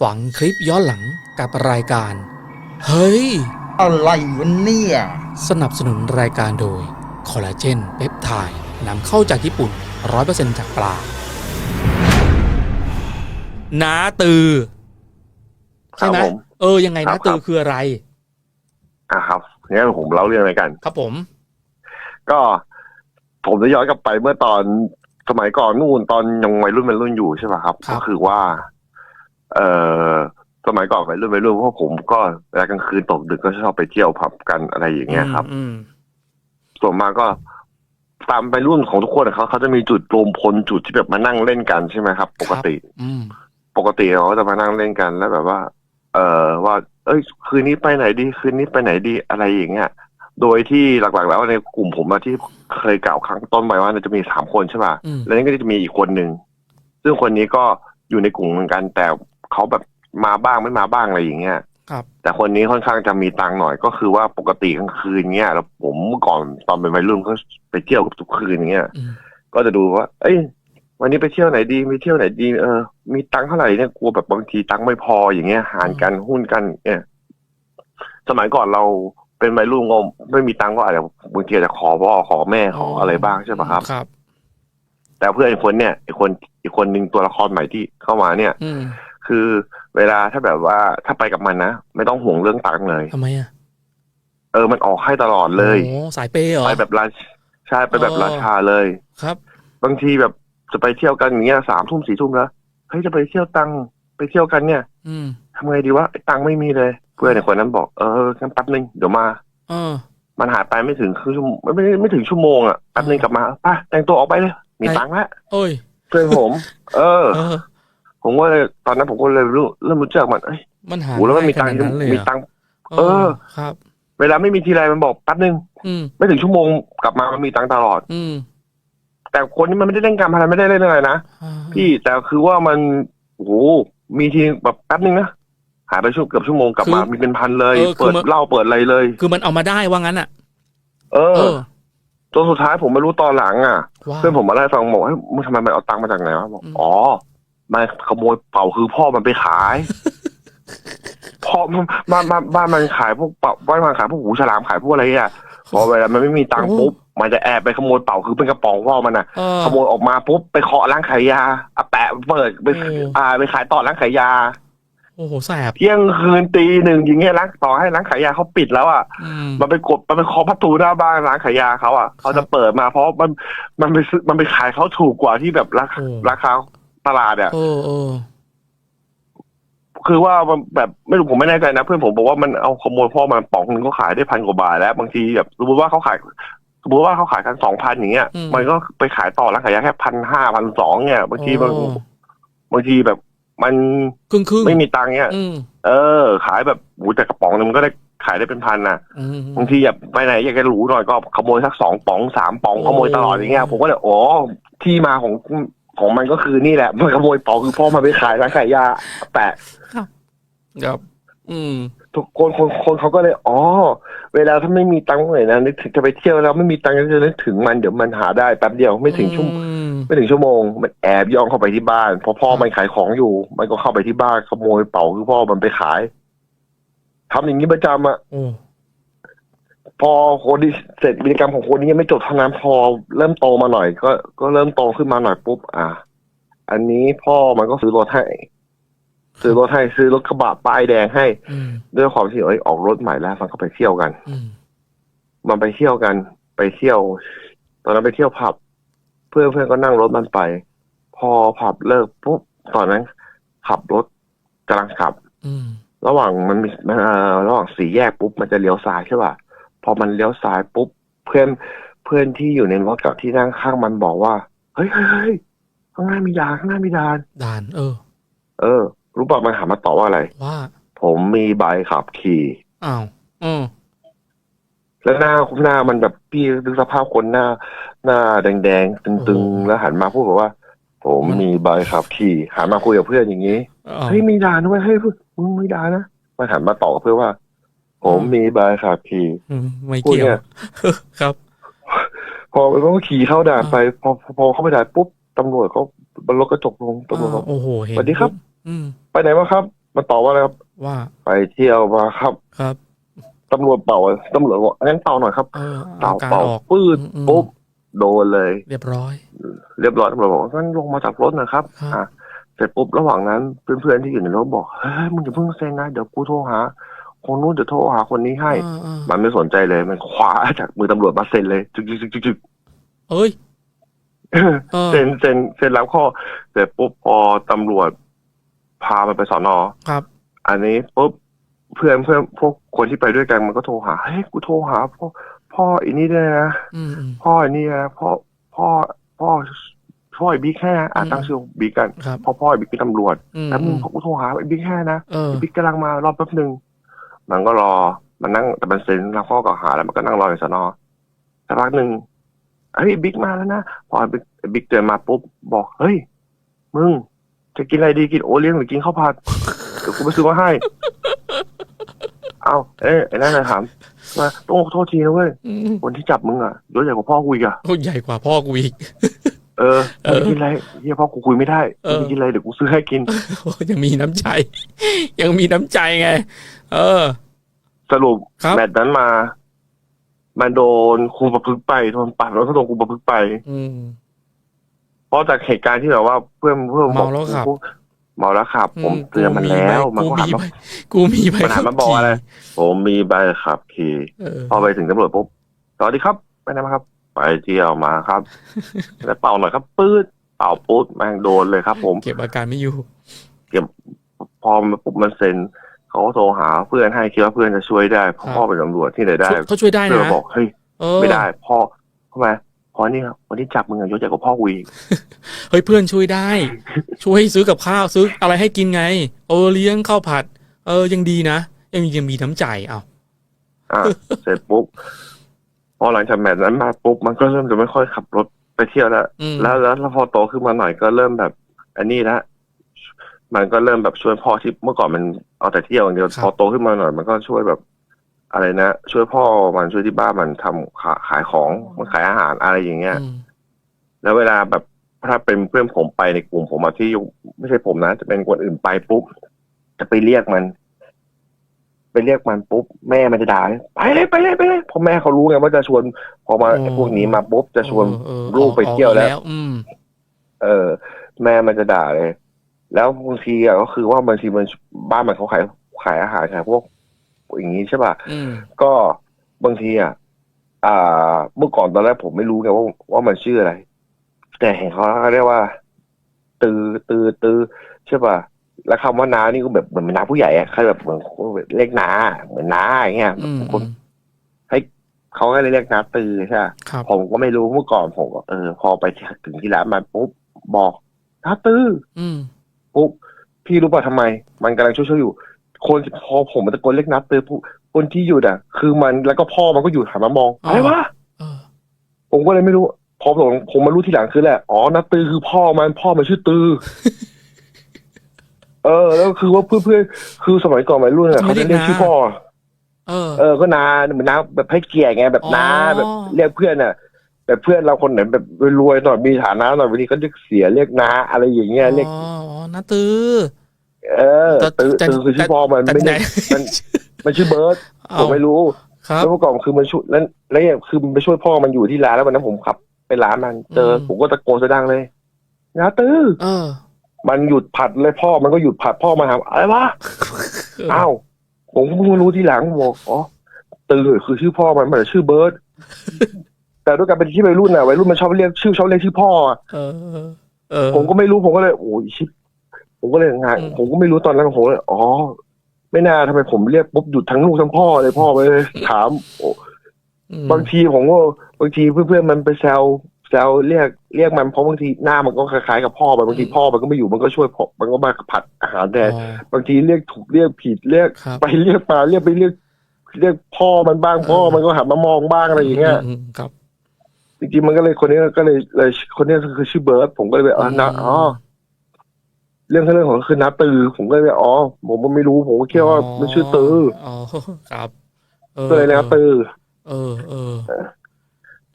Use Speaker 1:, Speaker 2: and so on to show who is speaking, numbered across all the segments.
Speaker 1: ฝังคลิปย้อนหลังกับรายการ เฮ้ย
Speaker 2: อะไรวะเนี่ย
Speaker 1: สนับสนุนรายการโดย คอลลาเจนเปปไทด์นำเข้าจากญี่ปุ่น 100%จากปลานาตือ ใช่ไหม
Speaker 3: ครับผม
Speaker 1: เออ ยังไง
Speaker 3: ครั
Speaker 1: นา
Speaker 3: บ
Speaker 1: ตือ
Speaker 3: ครับ
Speaker 1: คืออะไร
Speaker 3: อะครับงั้นผมเล่าเรื่องอะไรกัน
Speaker 1: ครับผม
Speaker 3: ก็ ผมจะย้อนกลับไปเมื่อตอนสมัยก่อนนู่นตอนยังวัยรุ่นวัยรุ่นอยู่ใช่ป่ะครับ
Speaker 1: ครับ
Speaker 3: ก็คือว่า เอ่อสมัยก่อนวัยรุ่นวัยรุ่นเพราะผมก็เวลากลางคืนตกดึกก็ชอบไปเที่ยวผับกันอะไรอย่างเงี้ยครับ
Speaker 1: อืม
Speaker 3: ส่วนมากก็ตามวัยรุ่นของทุกคนเขาเขาจะมีจุดรวมพลจุดที่แบบมานั่งเล่นกันใช่ไหมครับ ปกติ
Speaker 1: อืม
Speaker 3: ปกติเราก็จะมานั่งเล่นกันแล้วแบบว่า เอ่อว่า เอ้ย คืนนี้ไปไหนดี คืนนี้ไปไหนดีอะไรอย่างเงี้ยโดยที่หลักๆแล้วในกลุ่มผมอะที่เคยกล่าวครั้งต้นไปว่าจะมีสามคนใช่ป่ะ
Speaker 1: อืม
Speaker 3: แล้วนี่ก็จะมีอีกคนหนึ่งซึ่งคนนี้ก็อยู่ในกลุ่มเหมือนกันแต่ เขาแบบมาบ้างไม่มาบ้างอะไรอย่างเงี้ย
Speaker 1: ครับ
Speaker 3: แต่คนนี้ค่อนข้างจะมีตังค์หน่อยก็คือว่าปกติกลางคืนเงี้ยแล้วผมเมื่อก่อนตอนเป็นวัยรุ่นก็ไปเที่ยวกับทุกคืนอย่างเงี้ย
Speaker 1: อืม
Speaker 3: ก็จะดูว่า เอ้ย วันนี้ไปเที่ยวไหนดีไปเที่ยวไหนดี เออ มีตังค์เท่าไหร่เนี่ยกลัวแบบบางทีตังค์ไม่พออย่างเงี้ยหารกันหุ้นกัน เนี่ยสมัยก่อนเราเป็นวัยรุ่นก็ไม่มีตังค์ก็อาจจะบางทีอาจจะขอพ่อขอแม่ขออะไรบ้างใช่ปะครับ
Speaker 1: ครับ
Speaker 3: แต่เพื่อนอีกคนเนี่ยอีกคนอีกคนหนึ่งตัวละครใหม่ที่เข้ามาเนี่ย
Speaker 1: อืม
Speaker 3: คือเวลาถ้าแบบว่าถ้าไปกับมันนะไม่ต้องห่วงเรื่องตังค์เลย
Speaker 1: ทำไมอะ
Speaker 3: เออมันออกให้ตลอดเลย
Speaker 1: โอ้สายเปย์เหรอ
Speaker 3: ไปแบบราชใช่ไปแบบ
Speaker 1: อ๋อ
Speaker 3: ราชาเลย
Speaker 1: ครับ
Speaker 3: บางทีแบบจะไปเที่ยวกันอย่างเงี้ยสามทุ่มสี่ทุ่มแล้วเฮ้ยจะไปเที่ยวตังไปเที่ยวกันเนี่ย
Speaker 1: อืม
Speaker 3: ทำไงดีวะไอ้ตังค์ไม่มีเลย เพื่อนในคนนั้นบอกเอองั้นแป๊บนึงเดี๋ยวมา
Speaker 1: เออ
Speaker 3: มันหายไปไม่ถึงครึ่งชั่วโมงไม่ไม่ไม่ถึงชั่วโมงอะแป๊บนึงกลับมาไป่ะแต่งตัวออกไปเลย มี
Speaker 1: ไป
Speaker 3: ตังค์แล้ว
Speaker 1: โอ้ย
Speaker 3: เพื่อนผม เออ
Speaker 1: เออ
Speaker 3: ผมก็เลยตอนนั้นผมก็เลยรู้เริ่มรู้จักมันเอ้ย
Speaker 1: มันหา
Speaker 3: โหแล้วมันมีตังค์
Speaker 1: ง่ายขนาดนั้นเลย
Speaker 3: มี
Speaker 1: เหรอ
Speaker 3: ตังค์
Speaker 1: เอ
Speaker 3: เอ
Speaker 1: อ
Speaker 3: อ
Speaker 1: ครับ
Speaker 3: เวลาไม่มีทีไรมันบอกแป๊บนึง
Speaker 1: อืม
Speaker 3: ไม่ถึงชั่วโมงกลับมามันมีตังค์ตลอด
Speaker 1: อืม
Speaker 3: แต่คนนี้มันไม่ได้เล่นการพนันไม่ได้เล่นอะไรนะ
Speaker 1: อ่า
Speaker 3: พี่แต่คือว่ามันโอ้โหมีทีแบบแป๊บนึงนะหายไปชั่วเกือบชั่วโมงกลับมามีเป็นพันเลยเปิดเหล้าเปิดอะไรเลย
Speaker 1: คือมันเอามาได้ว่างั้นอะ
Speaker 3: เอ
Speaker 1: เอ
Speaker 3: อ
Speaker 1: อ
Speaker 3: จนสุดท้ายผมไม่รู้ตอนหลังอะ
Speaker 1: ว่า
Speaker 3: เพื่อนผมมาเล่าให้ฟังบอกเฮ้ยมึงทำไมมันเอาตังค์มาจากไหนวะบอก
Speaker 1: อืม
Speaker 3: อ๋อ มันขโมยเป่าคือพ่อมันไปขายพ่อมันบ้านบ้านบ้านมันขายพวกเป่าบ้านมันขายพวกหูฉลามขายพวกอะไรอะพอเวลามันไม่มีตังค์ปุ๊บมันจะแอบไปขโมยเป่าคือเป็นกระป๋องพ่อมันอะ
Speaker 1: เออ
Speaker 3: ขโมยออกมาปุ๊บไปเคาะร้านขายยาอะแปะเปิดไป
Speaker 1: โอ้
Speaker 3: อ่าไปขายต่อร้านขายยา
Speaker 1: โอ้โหแสบ
Speaker 3: เที่ยงคืนตีหนึ่งอย่างเงี้ยร้านต่อให้ร้านขายยาเขาปิดแล้วอะ
Speaker 1: อืม
Speaker 3: มันไปกดมันไปเคาะประตูหน้าบ้านร้านขายยาเขาอะเขาจะเปิดมาเพราะมันมันไปซื้อมันไปขายเขาถูกกว่าที่แบบราคา
Speaker 1: โอ้
Speaker 3: ราคา ตลาดอะ
Speaker 1: เออเออ
Speaker 3: คือว่ามันแบบไม่รู้ผมไม่แน่ใจนะ เพื่อนผมบอกว่ามันเอาขโมยพ่อมันป๋องหนึงก็ขายได้พันกว่าบาทแล้ว บางทีแบบสมมติว่าเขาขายสมมติว่าเขาขายกันสองพันอย่างเงี้ย
Speaker 1: อืม
Speaker 3: มันก็ไปขายต่อร้านขายยาแค่พันห้าพันสองเนี่ยบางทีมัน
Speaker 1: โอ้
Speaker 3: บางทีแบบ มัน
Speaker 1: ครึ่งครึ่ง
Speaker 3: ไม่มีตังค์เนี่ย
Speaker 1: อืม
Speaker 3: เออ ขายแบบหูแต่กระป๋องหนึงมันก็ได้ขายได้เป็นพันนะ
Speaker 1: อืม
Speaker 3: บางทีอยากไปไหนอยากจะหรูหน่อยก็ขโมยสักสองป๋องสามป๋อง
Speaker 1: โอ้
Speaker 3: ขโมยตลอดอย่างเงี้ยผมก็เลยอ๋อที่มาของ ของมันก็คือนี่แหละ มันขโมยป๋องคือพ่อมันไปขายร้านขายยาแปะ
Speaker 1: ครับ อืม
Speaker 3: ทุกคนคนคนเขาก็เลยอ๋อเวลาถ้าไม่มีตังค์เลยนะนึกถึงจะไปเที่ยวแล้วไม่มีตังค์จะนึกถึงมันเดี๋ยวมันหาได้แป๊บเดียวไม่ถึงชั่วโมง
Speaker 1: อืม
Speaker 3: ไม่ถึงชั่วโมง มันแอบย่องเข้าไปที่บ้านพอพ่อมันขายของอยู่ มันก็เข้าไปที่บ้านขโมยเป๋าคือพ่อมันไปขายทำอย่างนี้ประจำอะ
Speaker 1: โอ้
Speaker 3: พอคนที่เสร็จกิจกรรมของคนนี้ยังไม่จบเท่านั้นพอเริ่มโตมาหน่อย ก็ก็เริ่มโตขึ้นมาหน่อยปุ๊บอะอันนี้พ่อมันก็ซื้อรถให้ซื้อรถให้ซื้อรถกระบะป้ายแดงให้
Speaker 1: อืม
Speaker 3: ด้วยความที่เอ้ยออกรถใหม่แล้วมันก็ไปเที่ยวกัน
Speaker 1: อืม
Speaker 3: มันไปเที่ยวกัน ไปเที่ยว ตอนนั้นไปเที่ยวผับ เพื่อนเพื่อนก็นั่งรถมันไป พอผับเลิกปุ๊บตอนนั้นขับรถกำลังขับ
Speaker 1: อืม
Speaker 3: ระหว่างมันมีเอ่อระหว่างสี่แยกปุ๊บมันจะเลี้ยวซ้ายใช่ป่ะ พอมันเลี้ยวซ้ายปุ๊บเพื่อนเพื่อนที่อยู่ในรถกับที่นั่งข้างมันบอกว่า เฮ้ยเฮ้ยเฮ้ยข้างหน้ามีด่านข้างหน้ามีด่าน
Speaker 1: ด่าน เออ
Speaker 3: เออ รู้ป่ะมันถามมาตอบว่าอะไร
Speaker 1: ว่า
Speaker 3: ผมมีใบขับขี่
Speaker 1: อ้าวอืม
Speaker 3: แล้วหน้าหน้ามันแบบพี่ดูสภาพคนหน้า หน้าแดงๆตึงๆ แล้วหันมาพูดแบบว่า ผมมีใบขับขี่หันมาคุยกับเพื่อนอย่างนี้
Speaker 1: อ้าว
Speaker 3: เฮ้ยมีด่านด้วยเฮ้ยมึงมีด่านนะมันหันมาตอบกับเพื่อนว่า ผมมีใบขับขี่
Speaker 1: อืมไม่
Speaker 3: พูด
Speaker 1: เกี่ยว
Speaker 3: เนี่ย
Speaker 1: ครับ
Speaker 3: พอมันก็ขี่เข้าด่านไปพอพอพอเข้าไปด่านปุ๊บตำรวจเขาบนรถกระจกลงตำรวจบอก
Speaker 1: โอ้โหเห็น
Speaker 3: สวัสดีครับ
Speaker 1: อืม
Speaker 3: ไปไหนมาครับ มันตอบว่าอะไรครับ
Speaker 1: ว่า
Speaker 3: ไปเที่ยวมาครับ
Speaker 1: ครับ
Speaker 3: ตำรวจเป่าตำรวจบอกงั้นเป่าหน่อยครับ
Speaker 1: เออ
Speaker 3: เป่า
Speaker 1: เอาการ
Speaker 3: เป่า
Speaker 1: ออก
Speaker 3: ปืด
Speaker 1: อืม
Speaker 3: ปุ๊บโดนเลย
Speaker 1: เรียบร้อย
Speaker 3: เรียบร้อยตำรวจบอกงั้นลงมาจากรถนะครับ
Speaker 1: ครับ
Speaker 3: อะเสร็จปุ๊บระหว่างนั้นเพื่อนๆที่อยู่ในรถบอกเฮ้ยมึงอย่าเพิ่งเซ็นนะเดี๋ยวกูโทรหา คนนู้นเดี๋ยวโทรหาคนนี้ให้
Speaker 1: อ่าอ่า
Speaker 3: มันไม่สนใจเลยมันคว้าจากมือตำรวจมาเซ็นเลยจึกจึกจึกจึกจึก
Speaker 1: เอ้ยเออ
Speaker 3: เซ็นเซ็นเซ็นรับข้อเสร็จปุ๊บพอตำรวจพามันไปสอนอ
Speaker 1: ครับ
Speaker 3: อันนี้ปุ๊บเพื่อนเพื่อนพวกคนที่ไปด้วยกันมันก็โทรหาเฮ้ยกูโทรหาพ่อพ่ออีนี่ด้วยนะ
Speaker 1: อืมอืม
Speaker 3: พ่ออีนี่นะพ่อพ่อพ่อพ่อไอ้บิ๊กแค่อะ
Speaker 1: อืม
Speaker 3: ตั้งชื่อบิ๊กกัน
Speaker 1: ครับ
Speaker 3: พ่อพ่อไอ้บิ๊กเป็นตำรวจ
Speaker 1: อืม
Speaker 3: แล้วมึ
Speaker 1: อื
Speaker 3: ง
Speaker 1: ม
Speaker 3: พอกูโทรหาไอ้บิ๊กแค่นะ
Speaker 1: เออ
Speaker 3: ไอ้บิ๊กกำลังมารอแป๊บหนึ่ง มันก็รอ มันนั่งแต่มันเซ็นรับข้อกล่าวหาแล้วมันก็นั่งรออยู่สนอสักพักหนึ่งเฮ้ยบิ๊กมาแล้วนะพอไอ้บิ๊กไอ้บิ๊กเดินมาปุ๊บบอกเฮ้ยมึงจะกินอะไรดีกินโอเลี้ยงหรือกินข้าวผัดเดี๋ยวกูไปซื้อมาให้ เอาเอ้ยไอ้นั่นนะถามมาต้องขอโทษทีนะเว้ย
Speaker 1: อืม
Speaker 3: คนที่จับมึงอะยศใหญ่กว่าพ่อกูอีกอะ
Speaker 1: โอ้ยใหญ่กว่าพ่อกูอีก
Speaker 3: เออ
Speaker 1: เออ
Speaker 3: มึงกินอะไรเฮียพ่อกูคุยไม่ได้
Speaker 1: เออ
Speaker 3: มึงกินอะไรเดี๋ยวกูซื้อให้กิน
Speaker 1: โอ้ยยังมีน้ำใจ ยังมีน้ำใจไง เออ
Speaker 3: สรุป
Speaker 1: ครับ
Speaker 3: แมตช์นั้นมา มันโดนครูประพฤกษ์ไปโดนปัดแล้วก็โดนครูประพฤกษ์ไป
Speaker 1: อืม
Speaker 3: เพราะจากเหตุการณ์ที่แบบว่าเพื่อนเพื่อนบ
Speaker 1: เมาแล้วขับ
Speaker 3: เมาแล้วขับ ผมเตือนมัน
Speaker 1: กู
Speaker 3: แล้ว มัน
Speaker 1: กู
Speaker 3: ก็
Speaker 1: มี
Speaker 3: หัน
Speaker 1: ใบ
Speaker 3: มา
Speaker 1: กูมีใบ
Speaker 3: มันหันมาบอกอะไร ผมมีใบขับขี่
Speaker 1: เออ
Speaker 3: พอไปถึงตำรวจปุ๊บสวัสดีครับไปไหนมาครับ ไปเที่ยวมาครับ แล้วเป่าหน่อยครับปื๊ดเป่าปุ๊บแม่งโดนเลยครับ ผม
Speaker 1: เก็บอาการไม่อยู่
Speaker 3: พอมันปุ๊บมันเซ็น เขาก็โทรหาเพื่อนให้คิดว่าเพื่อนจะช่วยได้เพราะ
Speaker 1: ครับ
Speaker 3: พ่อเป็นตำรวจที่ไหนได้
Speaker 1: ช่วยเขาช่วยได้
Speaker 3: เพื่อน
Speaker 1: นะ
Speaker 3: บอกเฮ้ย
Speaker 1: เออ
Speaker 3: ไม่ได้พ่อทำไมเพราะนี่ครับวันที่จับมึงอะยศใหญ่กว่าพ่อกูอีก
Speaker 1: เฮ้ยเพื่อนช่วยได้ ช่วยซื้อกับข้าวซื้ออะไรให้กินไง เออเลี้ยงข้าวผัด เออยังดีนะยังยังมีน้ำใจเอา
Speaker 3: อะเสร็จปุ๊บพอหลังจากแมตช์นั้นมาปุ๊บมันก็เริ่มจะไม่ค่อยขับรถไปเที่ยวแล้ว
Speaker 1: อืม
Speaker 3: แล้วแล้วแล้วพอโตขึ้นมาหน่อยก็เริ่มแบบอันนี้ละ มันก็เริ่มแบบช่วยพ่อที่เมื่อก่อนมันเอาแต่เที่ยวอย่างเดียว
Speaker 1: ครับ
Speaker 3: พอโตขึ้นมาหน่อยมันก็ช่วยแบบ อะไรนะช่วยพ่อมันช่วยที่บ้านมันทำขาขายของมันขายอาหารอะไรอย่างเงี้ย
Speaker 1: อืม
Speaker 3: แล้วเวลาแบบถ้าเป็นเพื่อนผมไปในกลุ่มผมอะที่อยู่ไม่ใช่ผมนะจะเป็นคนอื่นไปปุ๊บจะไปเรียกมัน ไปเรียกมันปุ๊บแม่มันจะด่าเลยไปเลยไปเลยไปเลยเพราะแม่เขารู้ไงว่าจะชวนพอมาไอ้พวกนี้มาปุ๊บจะชวน
Speaker 1: เออเออ
Speaker 3: ลูกไปเที่ยวแล้ว
Speaker 1: ออกอืม
Speaker 3: เออ แม่มันจะด่าเลย แล้วบางทีอะก็คือว่าบางทีมันบ้านมันเขาขายขายอาหารขายพวกอย่างนี้ใช่ป่ะ
Speaker 1: อืม
Speaker 3: ก็บางทีอะอ่า เมื่อก่อนตอนแรกผมไม่รู้ไงว่าว่ามันชื่ออะไร แต่เห็นเขาเรียกว่า ตือตือตือใช่ป่ะแล้วคำว่าน้านี่ก็แบบเหมือนเป็นน้าผู้ใหญ่อะเขาแบบเหมือนเรียกน้าเหมือนน้าอย่างเงี้ย
Speaker 1: อืม
Speaker 3: คนเขาก็เลยเรียกน้าตือใช่ปะ
Speaker 1: ครับ
Speaker 3: ผมก็ไม่รู้เมื่อก่อนผมก็เออ พอไปถึงที่ร้านมันปุ๊บบอกน้าตือ
Speaker 1: อืม
Speaker 3: ปุ๊บพี่รู้ป่ะทำไม มันกำลังช่วยๆอยู่ คนพอผมมันตะโกนเรียกนัดเตอปุ๊บคนที่อยู่อะ คือมันแล้วก็พ่อมันก็อยู่หันมามอง
Speaker 1: อ๋ออ
Speaker 3: อะไรวะ
Speaker 1: เออ
Speaker 3: ผมก็เลยไม่รู้ พอผมผมมารู้ทีหลังคือแหละอ๋อนัดตือคือพ่อมันพ่อมันชื่อตือเออ แล้วคือว่าเพื่อนเพื่อนๆคือสมัยก่อนวัยรุ่นอะเขาจะเรียกชื่อพ่อ
Speaker 1: เออ
Speaker 3: เออก็นาเหมือนนาแบบให้เกียรติไงแบบนา
Speaker 1: อ๋อ
Speaker 3: แบบเรียกเพื่อนอะแบบเพื่อนเราคนไหนแบบรวยๆหน่อยมีฐานะหน่อยบางทีก็เรียกเสียเรียกนาอะไรอย่างเงี้ยเรียก
Speaker 1: อ๋ออ๋อ นาตือ
Speaker 3: เออ
Speaker 1: แต่
Speaker 3: ตือ
Speaker 1: แต่
Speaker 3: ตือคือชื่อพ่อมัน
Speaker 1: แต่
Speaker 3: ไม่
Speaker 1: ไหน
Speaker 3: ได้มันมันชื่อเบิร์ต
Speaker 1: เอา
Speaker 3: ผมไม่รู้
Speaker 1: ครับ
Speaker 3: แล้วเมื่อก่อนคือมันช่วยแล้วแล้วเนี่ยคือมันไปช่วยพ่อมันอยู่ที่ร้านแล้ววันนั้นผมขับไปร้านมันเจออ
Speaker 1: ม
Speaker 3: ผมก็ตะโกนเสยงดังเลยนาตื้อ
Speaker 1: เออ
Speaker 3: มันหยุดผัดเลยพ่อมันก็หยุดผัดพ่อมาถามอะไรวะอ้าวผมก็เพิ่งมารู้ทีหลังบอกอ๋อตื้อคือชื่อพ่อมันมันแต่ชื่อเบิร์ตแต่ด้วยการเป็นที่วัยรุ่นอะวัยรุ่นมันชอบเรียกชื่อชอบเรียกชื่อพ่ออะ
Speaker 1: เออเออ
Speaker 3: ผมก็ไม่รู้ผมก็เลยโอ้ยชิบ ผมก็เลยงาน
Speaker 1: อืม
Speaker 3: ผมก็ไม่รู้ตอนนั้นผมเลยอ๋อ ไม่น่าทำไมผมเรียกปุ๊บหยุดทั้งลูกทั้งพ่อเลยพ่อไปเลยถามโอ้
Speaker 1: อืม
Speaker 3: บางทีผมก็บางทีเพื่อนๆมันไปแซวแซวเรียกเรียกมันเพราะบางทีหน้ามันก็คล้ายๆกับพ่อมันบางทีพ่อมันก็ไม่อยู่มันก็ช่วยผมมันก็มาผัดอาหารแทน
Speaker 1: อ๋อ
Speaker 3: บางทีเรียกถูกเรียกผิดเรียก
Speaker 1: ครับ
Speaker 3: ไปเรียกมาเรียกไปเรียก เรียกพ่อมันบ้างพ่อมันก็หันมามองบ้างอะไรอย่างเงี้ย
Speaker 1: มครับ
Speaker 3: จริงๆมันก็เลยคนนี้ก็เลยเลยคนนี้คือชื่อเบิร์ดผมก็เลยไปอ๋อนะอ๋อ เรื่องเรื่องของคือนาตือ ผมก็เลยอ๋อผมก็ไม่รู้ผมก็คิดว่ามันชื่อตือ
Speaker 1: อ๋อครับเออ
Speaker 3: ก็เลยนะตือ
Speaker 1: เออเออ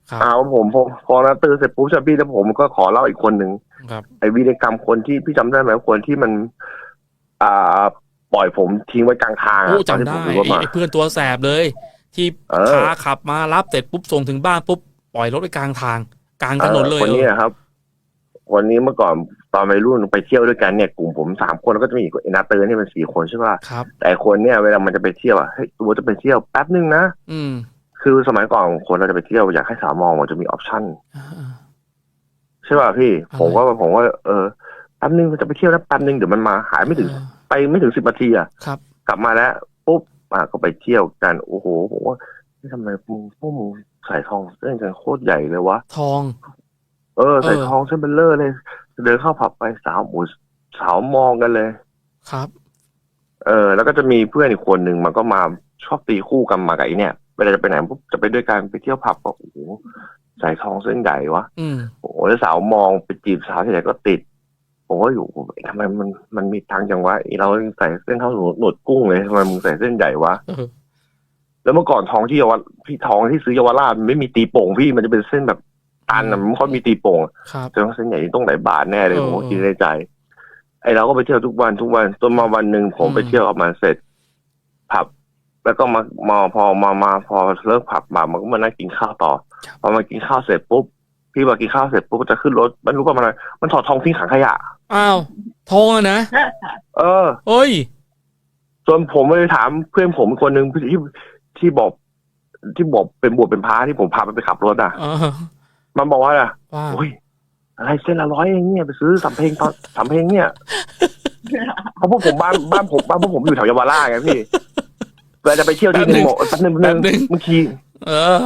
Speaker 1: ครับ
Speaker 3: อ้าวผมพอพอนาตือเสร็จปุ๊บจะพี่แล้วผมก็ขอเล่าอีกคนหนึ่ง
Speaker 1: ครับ
Speaker 3: ไอ้วีรกรรมคนที่พี่จำได้ไหมคนที่มัน อ่าปปล่อยผมทิ้งไว้กลางทางอะ
Speaker 1: โอ้
Speaker 3: ตอนที่
Speaker 1: จำ
Speaker 3: ผ
Speaker 1: ได้
Speaker 3: มซื้อรถ
Speaker 1: ไอ้
Speaker 3: มา
Speaker 1: ไอ้เพื่อนตัวแสบเลย ที่
Speaker 3: เออ
Speaker 1: พาขับมารับเสร็จปุ๊บส่งถึงบ้านปุ๊บปล่อยรถไว้กลางทาง กลางถนนเลย
Speaker 3: คนนี้อะครับ คนนี้เมื่อก่อนตอนวัยรุ่นไปเที่ยวด้วยกันเนี่ยกลุ่มผมสามคนแล้วก็จะมีอีกไอ้นาเตอร์นี่เป็นสี่คนใช่ป่ะ
Speaker 1: ครับ
Speaker 3: แต่คนเนี่ยเวลามันจะไปเที่ยวอะเฮ้ยตัวจะไปเที่ยวแป๊บนึงนะ
Speaker 1: อืม
Speaker 3: คือสมัยก่อนคนเราจะไปเที่ยวอยากให้สาวมองมันจะมีออปชั่น
Speaker 1: อ่า
Speaker 3: ใช่ป่ะพี่
Speaker 1: อะไร
Speaker 3: ผมก็ผมว่าเออแป๊บนึงมันจะไปเที่ยวแล้วแป๊บนึงเดี๋ยวมันมาหายไม่ถึง
Speaker 1: เออ
Speaker 3: ไปไม่ถึงสิบนาทีอะ
Speaker 1: ครับ
Speaker 3: กลับมาแล้วปุ๊บอะก็ไปเที่ยวกันโอ้โหผมว่าเฮ้ยทำไมมึงพวกมึงใส่ทองเส้นกันโคตรใหญ่เลยวะ
Speaker 1: ทอง
Speaker 3: เออใส่
Speaker 1: เออ
Speaker 3: ทองเส้นเบลเลอร์เลยเดินเข้าผับไปสาวหมูสาวมองกันเลย
Speaker 1: ครับ
Speaker 3: เออ แล้วก็จะมีเพื่อนอีกคนหนึ่งมันก็มาชอบตีคู่กันมากับไอ้เนี่ยเวลาจะไปไหนปุ๊บจะไปด้วยกันไปเที่ยวผับก็โอ้โหใส่ทองเส้นใหญ่วะ
Speaker 1: อืม
Speaker 3: โอ้โหแล้วสาวมองไปจีบสาวที่ไหนก็ติดผมก็อยู่ทำไมมันมันมีทางจังวะไอ้เราใส่เส้นเท่าหนวดหนวดกุ้งเลยทำไมมึงใส่เส้นใหญ่วะ
Speaker 1: เออ
Speaker 3: แล้วเมื่อก่อนทองที่เยาวราชพี่ทองที่ซื้อเยาวราชมันไม่มีตีโป่งพี่มันจะเป็นเส้นแบบ ตันอะมันไม่ค่อยมีตีโป่ง
Speaker 1: ครับ
Speaker 3: เจอเส้นใหญ่นี่ต้องหลายบาทแน่เลย
Speaker 1: เออ
Speaker 3: ผมก็คิดในใจ ไอเราก็ไปเที่ยวทุกวันทุกวันจนมาวันหนึ่งผม
Speaker 1: อืม
Speaker 3: ไปเที่ยวกับมันเสร็จ ผับ แล้วก็มามาพอมามาพอเลิกผับมามันก็มานั่งกินข้าวต่อพอมากินข้าวเสร็จปุ๊บพี่มากินข้าวเสร็จปุ๊บก็จะขึ้นรถมันรู้ป่ะมันอะไรมันถอดทองทิ้งถังขยะ
Speaker 1: อ้าวทองอะนะ
Speaker 3: เออ
Speaker 1: เอ้ย
Speaker 3: จนผมไปถามเพื่อนผมคนหนึ่งที่ที่บอก ที่บอกเป็นบวชเป็นพระที่ผมพาไปไปขับรถอะ
Speaker 1: เออ
Speaker 3: มันบอกว่าอะ
Speaker 1: ว่า
Speaker 3: โอ้ยอะไรเส้นละร้อยเองเนี่ยไปซื้อสำเพ็งตอนสำเพ็งเนี่ยเพราะพวกผมบ้านบ้านผมบ้านพวกผมอยู่แถวเยาวราชไงพี่เวลาจะไปเที่ยวที่หนึ่งบอกแป๊บนึงแป๊บนึงมึงขี่
Speaker 1: เออ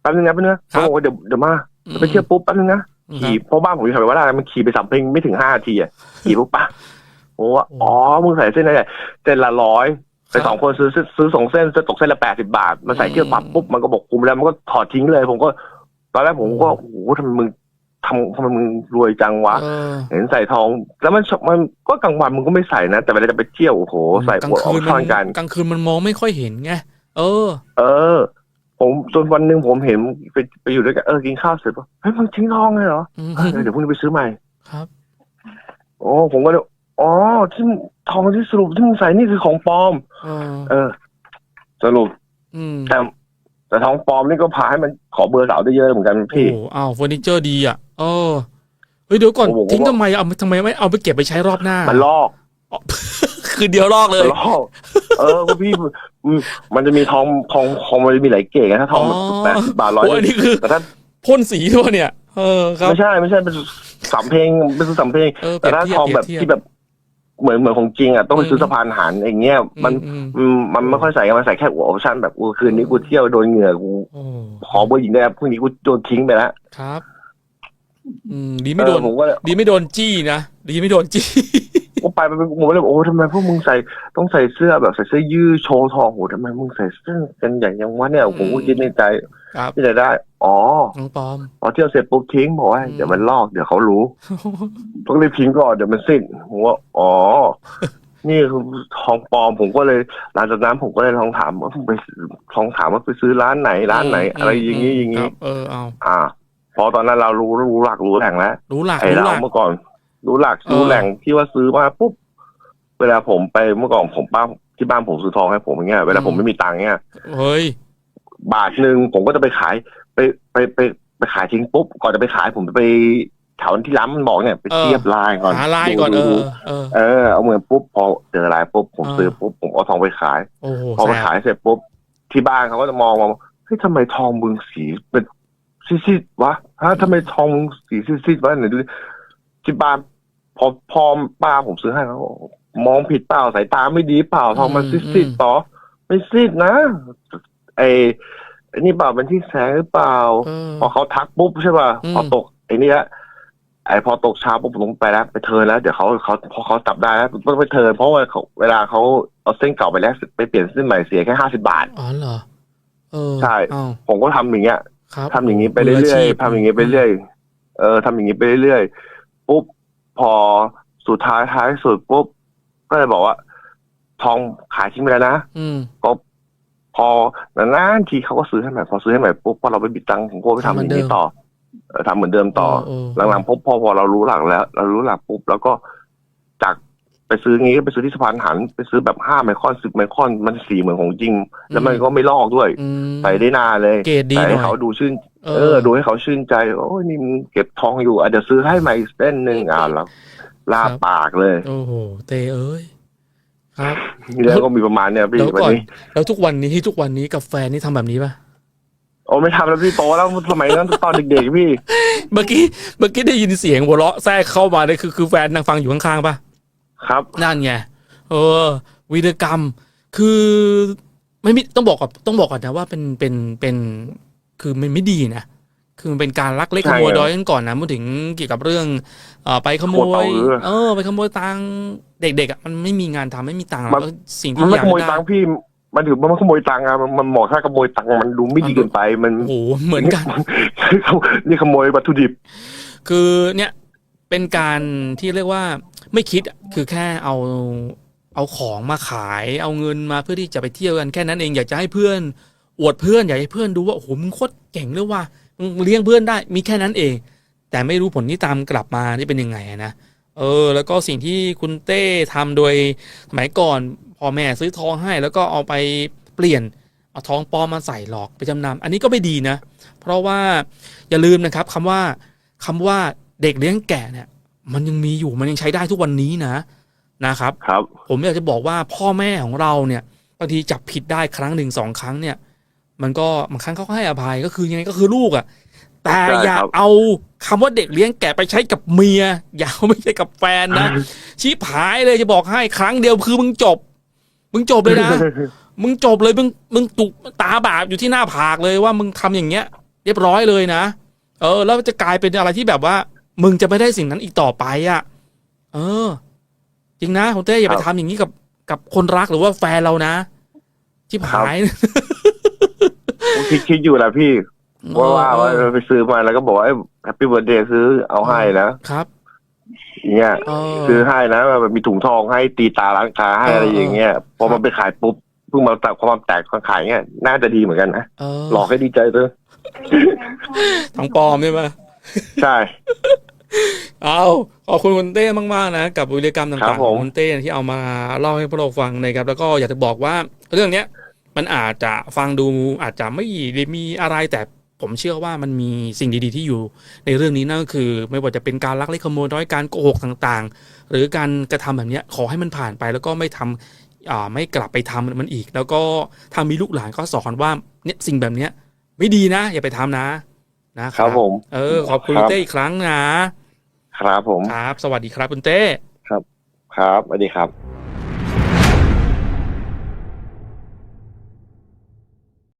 Speaker 3: แป๊บนึงนะแป๊บนึงนะ
Speaker 1: ครั
Speaker 3: เขา
Speaker 1: บ
Speaker 3: บอกว่าเดี๋ยวเดี๋ยวมาจะไปเที่ยวปุ๊บแป๊บนึงนะ
Speaker 1: อืม
Speaker 3: ขี่เพราะบ้านผมอยู่แถวเยาวราชมันขี่ไปสำเพ็งไม่ถึงห้านาทีอะขี่ปุ๊บปะโอ้ว่าอ๋อมึงใส่เส้นอะไรเส้นละร้อย ไปสองคนซื้อซื้อซื้อสองเส้นจะตกเส้นละแปดสิบาท มันใส่เที่ยวปั๊บปุ๊บมันก็บอกคุมแล้วมันก็ถอดทิ้งเลย ผมก็ ตอนแรกผมก็โอ้โหทำไมมึงทำทำไมมึงรวยจังวะ
Speaker 1: เออ
Speaker 3: เห็นใส่ทอง แล้วมันชอบมันก็กลางวันมึงก็ไม่ใส่นะ แต่เวลาจะไปเที่ยวโอ้โห ใส่
Speaker 1: กลา
Speaker 3: หัว
Speaker 1: ง
Speaker 3: ออ
Speaker 1: คื
Speaker 3: ก
Speaker 1: น
Speaker 3: ซ่
Speaker 1: มั
Speaker 3: อนนกัน
Speaker 1: กลางคืนมันมองไม่ค่อยเห็นไงเออ
Speaker 3: เออ ผมจนวันหนึ่งผมเห็นไปไปอยู่ด้วยกันเออกินข้าวเสร็จป่ะเฮ้ยมึงทิ้งทองเลยเหรอ
Speaker 1: อืม
Speaker 3: เออเดี๋ยวพรุ่งนี้ไปซื้อใหม่
Speaker 1: ครับ
Speaker 3: โอ้ผมก็เลยอ๋อที่ทองที่สรุปที่มึงใส่นี่คือของปลอม
Speaker 1: เออ
Speaker 3: เออ สรุป
Speaker 1: อืม
Speaker 3: แต่ แต่ทองปลอมนี่ก็พาให้มันขอเบอร์สาวได้เยอะเหมือนกัน
Speaker 1: โอ้
Speaker 3: พี่
Speaker 1: โหอ้าวเฟอร์นิเจอร์ดีอะเออเฮ้ยเดี๋ยวก่อน
Speaker 3: โอ้โห
Speaker 1: ทิ้งทำไมเอาทำไมไม่เอาไปเก็บไปใช้รอบหน้า
Speaker 3: มันลอก
Speaker 1: คืนเดียวลอกเล
Speaker 3: มัน
Speaker 1: ย
Speaker 3: ลอก เออก็พี่อืมมันจะมีทองทองทองมันจะมีหลายเกรดนะถ้าทอง
Speaker 1: อ๋อ
Speaker 3: แปดสิบบาทร้อย
Speaker 1: โอ้อันนี้คือ
Speaker 3: แต่ถ้า
Speaker 1: พ่นสีด้วยเนี่ย เออครับ
Speaker 3: ไม่ใช่ไม่ใช่เป็นสามเพลงเป็นสามเพลง
Speaker 1: เออเป
Speaker 3: แต่
Speaker 1: รียบ
Speaker 3: ถ้า
Speaker 1: เทีย
Speaker 3: ท
Speaker 1: บ
Speaker 3: อง
Speaker 1: เปรี
Speaker 3: แบ
Speaker 1: ย
Speaker 3: บบ
Speaker 1: เทียบ
Speaker 3: ที่แบบ เหมือนเหมือนของจริงอะต้องไปซื้อ
Speaker 1: อืม
Speaker 3: สะพานหันอย่างเงี้ยมัน
Speaker 1: อืม
Speaker 3: อืมมันไม่ค่อยใส่กันมันใส่แค่หัวออปชั่นแบบกูคืนนี้กูเที่ยวโดนเหงื่อกู
Speaker 1: โอ้
Speaker 3: ขอเบอร์หญิงได้ครับพรุ่งนี้กูโดนทิ้งไปแล้ว
Speaker 1: ครับ อืมดีไม่โดน
Speaker 3: เออผมก็เลย
Speaker 1: ดีไม่โดนจี้นะดีไม่โดนจี้
Speaker 3: กูไปไปผมก็เลยบอกโอ้ทำไมพวกมึงใส่ต้องใส่เสื้อแบบใส่เสื้อยืดโชว์ทองโหทำไมมึงใส่เสื้อกันอย่างยังวะเนี่ยผมก็คิดในใจ
Speaker 1: ครับ
Speaker 3: ที่ไหนได้ อ๋อ
Speaker 1: น้องปอม
Speaker 3: พอเที่ยวเสร็จปุ๊บทิ้งบอกว่า
Speaker 1: อืม
Speaker 3: เดี๋ยวมันลอกเดี๋ยวเขารู้ต้องรีบทิ้งก่อนเดี๋ยวมันสิ้นผมว่าอ๋อนี่คือทองปลอมผมก็เลยหลังจากนั้นผมก็เลยลองถามว่าไปลองถามว่าไปซื้อร้านไหนร้านไหน อะไรอย่างนี้อย่าง
Speaker 1: ค
Speaker 3: นี้
Speaker 1: รับเออเอา
Speaker 3: อ่า พอตอนนั้นเรารู้รู้หลักรู้แหล่งแล้ว
Speaker 1: รู้หลัก
Speaker 3: ไอ้
Speaker 1: รู้
Speaker 3: เรา
Speaker 1: หลัก
Speaker 3: เมื่อก่อน รู้หลัก
Speaker 1: เออ
Speaker 3: รู้แหล่งที่ว่าซื้อมาปุ๊บเวลาผมไปเมื่อก่อนผมป้าที่บ้านผมซื้อทองให้ผมอย่างเงี้ยเวลาผมไม่มีตังค์เงี้ย
Speaker 1: เฮ้ย
Speaker 3: บาทหนึ่งผมก็จะไปขาย ไปไปไปไปขายทิ้งปุ๊บก่อนจะไปขายผมจะไปแถวที่ร้านมันบอกเนี่ยไป
Speaker 1: เออ
Speaker 3: เทียบลายก่อน
Speaker 1: หาลายก่อน
Speaker 3: ดู
Speaker 1: เอ
Speaker 3: ดู
Speaker 1: อเออ
Speaker 3: เออเอาเงินปุ๊บพอเจอลายปุ๊บผม
Speaker 1: เออ
Speaker 3: ซื้อปุ๊บผมเอาทองไปขาย
Speaker 1: โอ้โห
Speaker 3: พอไป
Speaker 1: แสบ
Speaker 3: ขายเสร็จปุ๊บที่บ้านเขาก็จะมองมาเฮ้ยทำไมทองมึงสีเป็นซีดๆวะฮะทำไมทองมึงสีซีดๆวะไหนดูดิที่บ้าน พอพอป้าผมซื้อให้เขาบอกมองผิดเปล่าสายตาไม่ดีเปล่าทองมันซีดๆต่อไม่ซีดนะไอไอ้นี่เปล่าเป็นที่แสงหรือเปล่า
Speaker 1: เออ
Speaker 3: พอเขาทักปุ๊บใช่ป่ะ
Speaker 1: อืม
Speaker 3: พอตกไอ้นี่ละไอ้พอตกเช้าปุ๊บผมต้องไปแล้วไปเทิร์นแล้วเดี๋ยวเขาเขาพอเขาจับได้แล้วต้องไปเทิร์นเพราะว่าเขาเวลาเขาเอาเส้นเก่าไปแล้วไปเปลี่ยนเส้นใหม่เสียแค่ห้าสิบาท
Speaker 1: อ๋อเหรอเออ
Speaker 3: ใช่
Speaker 1: เอ้า
Speaker 3: ผมก็ทำอย่างเงี้ย
Speaker 1: ครับ
Speaker 3: ทำอย่างนี้ไปเรื่
Speaker 1: มื
Speaker 3: อย
Speaker 1: ชีพ
Speaker 3: ๆทำอย่างนี้ไปเรื่อย เออทำอย่างนี้ไปเรื่อยๆ ปุ๊บ พอสุดท้ายท้ายสุดปุ๊บก็เลยบอกว่า ทองขายทิ้งไปแล้วนะ
Speaker 1: อืม
Speaker 3: พอนานๆทีเขาก็ซื้อให้ใหม่พอซื้อให้ใหม่ปุ๊บพอเราไปบิดตังค์ผมก็ไปทำอย่างนี้ต่อเออทำเหมือนเดิมต่อ
Speaker 1: เออ
Speaker 3: หลังๆพบพอพอเรารู้หลักแล้ว เรารู้หลักปุ๊บแล้วก็จาก ไปไปซื้องี้ก็ไปซื้อที่สะพานหัน ไปซื้อแบบห้าไมครอนสิบไมครอนมันสีเหมือนของจริง แล้วมันก็ไม่ลอกด้วย
Speaker 1: อืม
Speaker 3: ใส่ได้นานเลย
Speaker 1: เกรดดี
Speaker 3: ใส่
Speaker 1: หน่
Speaker 3: ให้
Speaker 1: อย
Speaker 3: เขาดูชื่น
Speaker 1: เอ
Speaker 3: เออ ดูให้เขาชื่นใจ โอ้ยนี่มึงเก็บทองอยู่อะเดี๋ยวซื้อให้ใหม่อีกเส้นหนึ่งอะแล้วลา
Speaker 1: ครับ
Speaker 3: ปากเลย
Speaker 1: โอ้โหเตเอ้ยครับ
Speaker 3: เรื่องก็มีประมาณเนี้ยพี่
Speaker 1: เดี๋ยว
Speaker 3: วัน
Speaker 1: ก่อน
Speaker 3: นี้
Speaker 1: แล้วทุกวันนี้ที่ทุกวันนี้กับแฟนนี่ทำแบบนี้ป่ะ
Speaker 3: โอ้ไม่ทำแล้วพี่โตแล้วสมัยนั้นตอนเด็กๆพี่
Speaker 1: เมื่อกี้เมื่อกี้ได้ยินเสียงหัวเราะแทรกเข้ามาเลยคือคือแฟนนั่งฟังอยู่ข้างๆป่ะ
Speaker 3: ครับ
Speaker 1: นั่นไงเออวีรกรรมคือไม่มีต้องบอกก่อนต้องบอกก่อนนะว่าเป็นเป็นเป็นคือมันไม่ดีนะคือมันเป็นการลักเล็ก
Speaker 3: ใช่
Speaker 1: ขโมย
Speaker 3: ครับ
Speaker 1: น้อยกันก่อนนะพูดถึงเกี่ยวกับเรื่องเอ่อไปขโม
Speaker 3: ขโมย
Speaker 1: ย
Speaker 3: เป๋าเรือ
Speaker 1: เออ ไปขโมยตังค์เด็กๆอะมันไม่มีงานทำไม่มีตังค์
Speaker 3: มัน
Speaker 1: แล้วสิ่ง
Speaker 3: มัน
Speaker 1: ที่อ
Speaker 3: ไม่
Speaker 1: ยาก
Speaker 3: ขโมย
Speaker 1: ได้
Speaker 3: ตังค์พี่มันถือว่ามันขโมยตังค์อะมันมันบอกถ้าขโมยตังค์มันดูไม่ดีเกินไปมัน
Speaker 1: โอ้โหเหมือนกัน
Speaker 3: นี่ขโมยวัตถุดิบ
Speaker 1: คือเนี่ย เป็นการที่เรียกว่าไม่คิดคือแค่เอาเอาของมาขาย เอาเงินมาเพื่อที่จะไปเที่ยวกันแค่นั้นเองอยากจะให้เพื่อน อวดเพื่อนอยากให้เพื่อนดูว่าโอ้โหมึงโคตรเก่งเลยว่ามึงเลี้ยงเพื่อนได้มีแค่นั้นเอง แต่ไม่รู้ผลที่ตามกลับมาที่เป็นยังไงนะเออ แล้วก็สิ่งที่คุณเต้ทำโดยสมัยก่อนพ่อแม่ซื้อทองให้ แล้วก็เอาไปเปลี่ยนเอาทองปลอมมาใส่หลอกไปจำนำอันนี้ก็ไม่ดีนะ เพราะว่าอย่าลืมนะครับคำว่าคำว่า เด็กเลี้ยงแก่เนี่ย มันยังมีอยู่มันยังใช้ได้ทุกวันนี้นะนะครับ
Speaker 3: ครับ
Speaker 1: ผมอยากจะบอกว่าพ่อแม่ของเราเนี่ยบางทีจับผิดได้ครั้งหนึ่งสองครั้งเนี่ย มันก็บางครั้งเขาก็ให้อภัยก็คือยังไงก็คือลูกอะ่ะแต่
Speaker 3: ใช่
Speaker 1: อย่า
Speaker 3: ครับ
Speaker 1: เอาคำว่าเด็กเลี้ยงแก่ไปใช้กับเมีย อย่าเอาไม่ใช่กับแฟนนะชี้ผายเลยจะบอกให้ครั้งเดียวคือมึงจบ มึงจบเลยนะ มึงจบเลยมึงมึงตุกตาบาปอยู่ที่หน้าผากเลยว่ามึงทำอย่างเงี้ย เรียบร้อยเลยนะ เออ แล้วจะกลายเป็นอะไรที่แบบว่า มึงจะไม่ได้สิ่งนั้นอีกต่อไปอะ่ะ เออ จริงนะคุณเต้อย่าไป
Speaker 3: ครับ
Speaker 1: ทำอย่างนี้กับกับคนรักหรือว่าแฟนเรานะที่ผาย
Speaker 3: ผมคิดคิดอยู่แหละพี่ว่าว่าว่าไปซื้อมาแล้วก็บอกว่าแฮปปี้เบิร์ดเดย์ซื้อเอาให้นะครับอย่างเงี้ย
Speaker 1: เออ
Speaker 3: ซื้อให้นะแบบมีถุงทองให้ตีตาล้างตาให้
Speaker 1: เอออ
Speaker 3: อะไรอย่างเงี้ยพอมันไปขายปุ๊บเพิ่งมาแตกความแตกความขายเงี้ยน่าจะดีเหมือนกันนะ
Speaker 1: เออ
Speaker 3: หลอกให้ดีใจเลย
Speaker 1: ทั้งปลอมใช่ไหม
Speaker 3: ใช่
Speaker 1: เอาขอบคุณคุณเต้มากๆนะกับวิรกรรม
Speaker 3: ครั
Speaker 1: ต่าง
Speaker 3: บ
Speaker 1: ๆ
Speaker 3: ผ
Speaker 1: ขอ
Speaker 3: ม
Speaker 1: งคุณเต้ที่เอามาเล่าให้พวกเราฟังนะครับ แล้วก็อยากจะบอกว่าเรื่องเนี้ยมันอาจจะฟังดูอาจจะไม่ได้มีอะไรแต่ผมเชื่อว่ามันมีสิ่งดีๆที่อยู่ ในเรื่องนี้นั่นก็คือ ไม่ว่าจะเป็นการลักเล็กขโมยน้อยการโกหกต่างๆ หรือการกระทำแบบเนี้ยขอให้มันผ่านไปแล้วก็ไม่ทำอ่าไม่กลับไปทำมันอีก แล้วก็ถ้ามีลูกหลานก็สอนว่าเนี่ยสิ่งแบบเนี้ยไม่ดีนะ อย่าไปทำนะ นะค
Speaker 3: ครับผม
Speaker 1: เออ ขอบคุณ
Speaker 3: ครับ
Speaker 1: เต้อีกครั้งนะครับ
Speaker 3: ผม
Speaker 1: ครับ สวัสดีครับคุณเต้
Speaker 3: ครับสวัสดีครับ